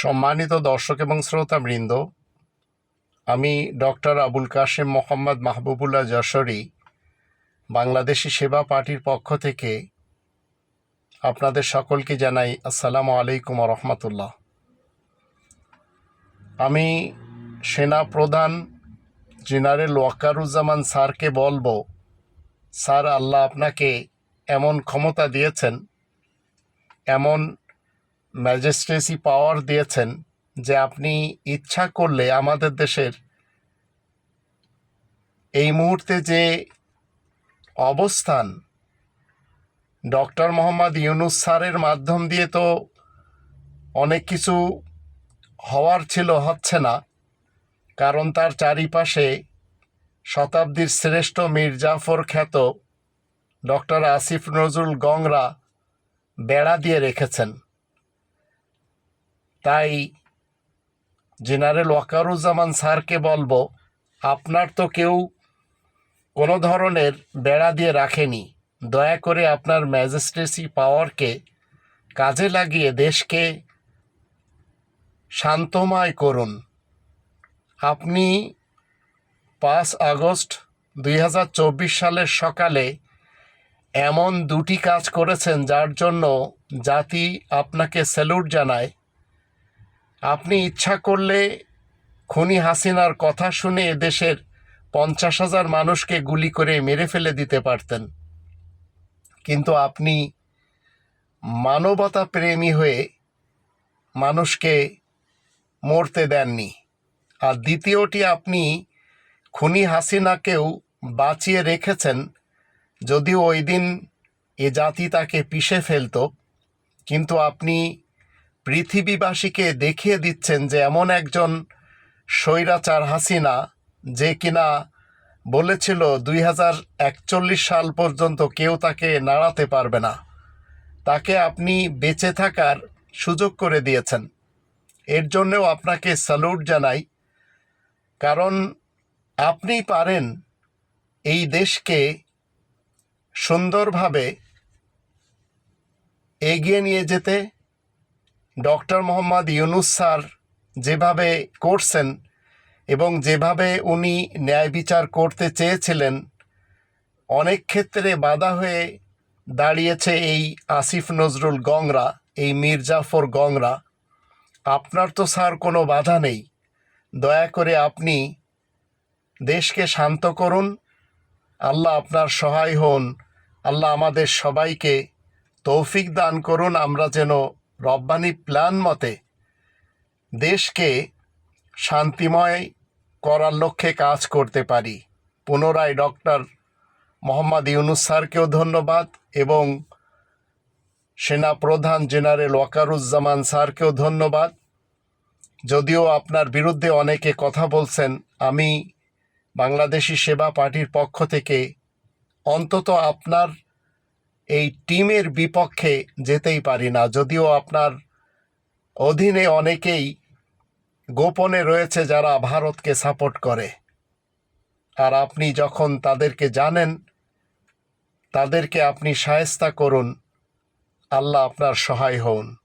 সম্মানিত দর্শক এবং শ্রোতাবৃন্দ, আমি ডক্টর আবুল কাশেম মোহাম্মদ মাহবুবুল্লাহ যশোরী, বাংলাদেশি সেবা পার্টির পক্ষ থেকে আপনাদের সকলকে জানাই আসসালামু আলাইকুম রহমতুল্লাহ। আমি সেনা প্রধান জেনারেল ওয়াকারুজ্জামান স্যারকে বলব, স্যার আল্লাহ আপনাকে এমন ক্ষমতা দিয়েছেন, এমন ম্যাজিস্ট্রেসি পাওয়ার দিয়েছেন যে আপনি ইচ্ছা করলে আমাদের দেশের এই মুহূর্তে যে অবস্থান ডক্টর মোহাম্মদ ইউনুস স্যারের মাধ্যম দিয়ে তো অনেক কিছু হওয়ার ছিল, হচ্ছে না। কারণ তার চারিপাশে শতাব্দীর শ্রেষ্ঠ মীর জাফর খ্যাত ডক্টর আসিফ নজরুল গংরা বেড়া দিয়ে রেখেছেন। তাই জেনারেল ওয়াকারুজ্জামান স্যারকে বলব, আপনার তো কেউ কোনো ধরনের বেড়া দিয়ে রাখেনি। দয়া করে আপনার ম্যাজিস্ট্রেসি পাওয়ারকে কাজে লাগিয়ে দেশকে শান্তময় করুন। আপনি পাঁচ আগস্ট দুই হাজার চব্বিশ সালের সকালে এমন দুটি কাজ করেছেন যার জন্য জাতি আপনাকে স্যালুট জানায়। আপনি ইচ্ছা করলে খুনি হাসিনার কথা শুনে দেশের পঞ্চাশ হাজার মানুষকে গুলি করে মেরে ফেলে দিতে পারতেন। কিন্তু আপনি মানবতা প্রেমী হয়ে মানুষকে মরতে দেননি। আর দ্বিতীয়টি, আপনি খুনি হাসিনাকেও বাঁচিয়ে রেখেছেন। যদিও ওই দিন এ জাতি তাকে পিষে ফেলত, কিন্তু আপনি পৃথিবীবাসীকে দেখিয়ে দিচ্ছেন যে এমন একজন স্বৈরাচার হাসিনা, যে কিনা বলেছিল দুই হাজার একচল্লিশ সাল পর্যন্ত কেউ তাকে নাড়াতে পারবে না। তাকে আপনি বেঁচে থাকার সুযোগ করে দিয়েছেন। এর জন্যও আপনাকে স্যালুট জানাই, কারণ আপনি পারেন এই দেশকে সুন্দরভাবে এগিয়ে নিয়ে যেতে ডক্টর মোহাম্মদ ইউনুস স্যার যেভাবে করছেন এবং যেভাবে উনি ন্যায় বিচার করতে চেয়েছিলেন, অনেক ক্ষেত্রে বাধা হয়ে দাঁড়িয়েছে এই আসিফ নজরুল গংরা, এই মির্জাফর গংরা। আপনার তো স্যার কোনো বাধা নেই। দয়া করে আপনি দেশকে শান্ত করুন। আল্লাহ আপনার সহায় হন। আল্লাহ আমাদের সবাইকে তৌফিক দান করুন। আমরা যেন রব্বানি প্ল্যান মতে, দেশকে শান্তিময় করার লক্ষ্যে কাজ করতে পারি। পুনরায় ডক্টর মোহাম্মদ ইউনুস স্যারকেও ধন্যবাদ এবং সেনা প্রধান জেনারেল ওয়াকারুজ্জামান স্যারকেও ধন্যবাদ। যদিও আপনার বিরুদ্ধে অনেকে কথা বলছেন, আমি বাংলাদেশি সেবা পার্টির পক্ষ থেকে অন্তত আপনার এই টিমের বিপক্ষে যেতেই পারি না। যদিও আপনার অধীনে অনেকেই গোপনে রয়েছে যারা ভারতকে সাপোর্ট করে। আর আপনি যখন তাদেরকে জানেন, তাদেরকে আপনি সায়স্তা করুন। আল্লাহ আপনার সহায় হন।